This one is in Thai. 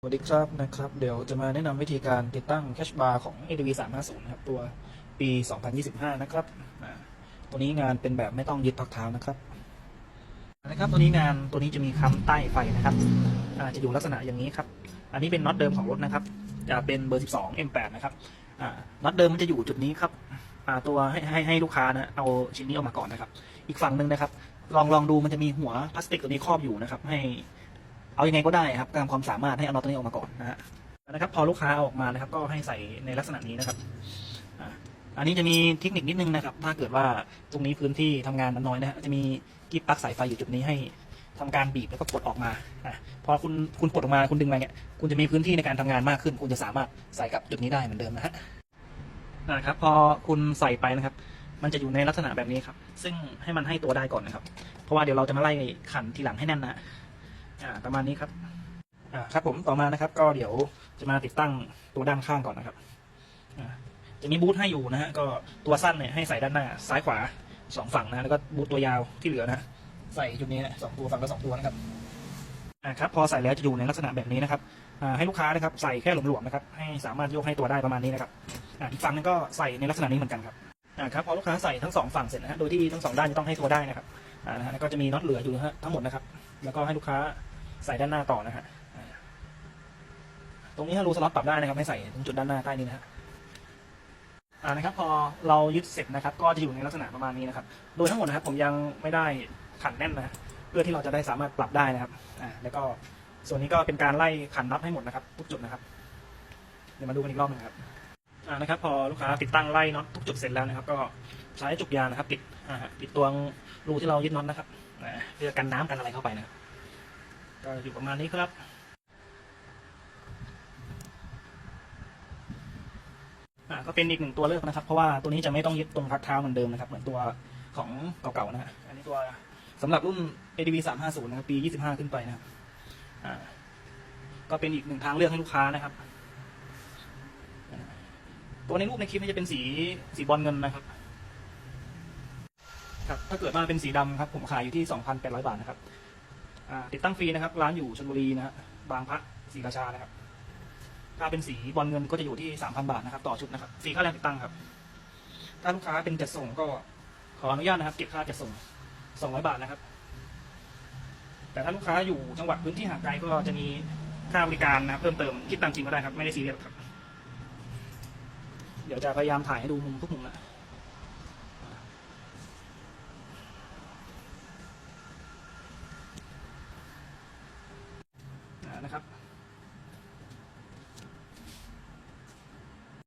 สวัสดีครับนะครับเดี๋ยวจะมาแนะนำวิธีการติดตั้งแคชบาร์ของ ADV 350นะครับตัวปี 2025 นะครับอ่าตัวนี้งานเป็นแบบไม่ต้องยึดพักเท้านะครับนะครับตัวนี้งานตัวนี้จะมีค้ำใต้ไฟนะครับอ่าจะอยู่ลักษณะอย่างนี้ครับ อันนี้เป็นน็อตเดิมของรถนะครับ จะเป็นเบอร์ 12 M8 นะครับอ่าน็อตเดิมมันจะอยู่จุดนี้ครับอ่าตัวให้ให้ให้ลูกค้านะเอาชิ้นนี้ออกมาก่อนนะครับ อีกฝั่งหนึ่งนะครับ ลองลองดูมันจะมีหัวพลาสติกตัวนี้ครอบอยู่นะครับ ให้ เอายังไงก็ได้ครับตามความสามารถให้เอาน็อตตัวนี้ออกมาก่อนนะฮะนะครับ พอลูกค้าออกมานะครับ ก็ให้ใส่ในลักษณะนี้นะครับอ่าอันนี้จะมีเทคนิคนิดนึงนะครับ ถ้าเกิดว่าตรงนี้พื้นที่ทำงานมันน้อยนะฮะจะมีกิ๊บปลั๊กสายไฟอยู่จุดนี้ให้ทำการบีบแล้วก็ปลดออกมาอะพอคุณคุณปลดออกมาคุณดึงมาเนี่ยคุณจะมีพื้นที่ในการทำงานมากขึ้น คุณจะสามารถใส่กับจุดนี้ได้เหมือนเดิมนะฮะนะครับ พอคุณใส่ไปนะครับ มันจะอยู่ในลักษณะแบบนี้ครับ ซึ่งให้มันให้ตัวได้ก่อนนะครับ เพราะว่าเดี๋ยวเราจะมาไล่ขันทีหลังให้แน่นนะ อ่าประมาณนี้ครับอ่าครับผมต่อมานะครับ ก็เดี๋ยวจะมาติดตั้งตัวด้านข้างก่อนนะครับอ่าจะมีบูทให้อยู่นะฮะก็ตัวสั้นเนี่ยให้ใส่ด้านหน้าซ้ายขวาสองฝั่งนะแล้วก็บูทตัวยาวที่เหลือนะใส่จุดนี้นะสองตัวฝั่งละสองตัวนะครับอ่าครับพอใส่แล้วจะอยู่ในลักษณะแบบนี้นะครับอ่าให้ลูกค้านะครับใส่แค่หลวมๆนะครับให้สามารถโยกให้ตัวได้ประมาณนี้นะครับอ่าอีกฝั่งนึงก็ใส่ในลักษณะนี้เหมือนกันครับอ่าครับพอลูกค้าใส่ทั้งสองฝั่งเสร็จนะฮะโดยที่ทั้งสองด้านจะต้องให้ตัวได้นะครับอ่านะฮะก็จะมีน็อตเหลืออยู่ฮะทั้งหมดนะครับ แล้วก็ให้ลูกค้า ใส่ด้านหน้าต่อนะฮะตรงนี้ถ้ารูสล็อตปรับได้นะครับให้ใส่ตรงจุดด้านหน้าใต้นี้นะฮะอ่านะครับพอเรายึดเสร็จนะครับ ก็จะอยู่ในลักษณะประมาณนี้นะครับ โดยทั้งหมดนะครับผมยังไม่ได้ขันแน่นนะเพื่อที่เราจะได้สามารถปรับได้นะครับอ่าแล้วก็ส่วนนี้ก็เป็นการไล่ขันน็อตให้หมดนะครับ ทุกจุดนะครับ เดี๋ยวมาดูกันอีกรอบหนึงครับอ่านะครับ พอลูกค้าติดตั้งไล่น็อตทุกจุดเสร็จแล้วนะครับ ก็ใช้จุกยางนะครับปิดอ่าปิดตัวรูที่เรายึดน็อตนะครับเพื่อกันน้ำกันอะไรเข้าไปนะครับ ก็อยู่ประมาณนี้ครับ อ่าก็เป็นอีกหนึ่งตัวเลือกนะครับ เพราะว่าตัวนี้จะไม่ต้องยึดตรงพักเท้าเหมือนเดิมนะครับ เหมือนตัวของเก่าๆนะฮะอันนี้ตัวสำหรับรุ่น ADV 350นะครับปี 25 ขึ้นไปนะครับอ่าก็เป็นอีกหนึ่งทางเลือกให้ลูกค้านะครับ ตัวในรูปในคลิปนี้จะเป็นสีสีบอลเงินนะครับครับ ถ้าเกิดมาเป็นสีดำครับ ผมขายอยู่ที่ 2,800 บาทนะครับ ติดตั้งฟรีนะครับ ร้านอยู่ชลบุรีนะฮะบางพระศรีราชานะครับ ถ้าเป็นสีบอลเงินก็จะอยู่ที่สามพันบาทนะครับ ต่อชุดนะครับฟรีค่าแรงติดตั้งครับ ถ้าลูกค้าเป็นจัดส่งก็ขออนุญาตนะครับ เก็บค่าจัดส่งสองร้อยบาทนะครับ แต่ถ้าลูกค้าอยู่จังหวัดพื้นที่ห่างไกลก็จะมีค่าบริการนะเพิ่มเติมคิดตามจริงก็ได้ครับ ไม่ได้ซีเรียสครับ เดี๋ยวจะพยายามถ่ายให้ดูมุมทุกมุมนะ นะครับ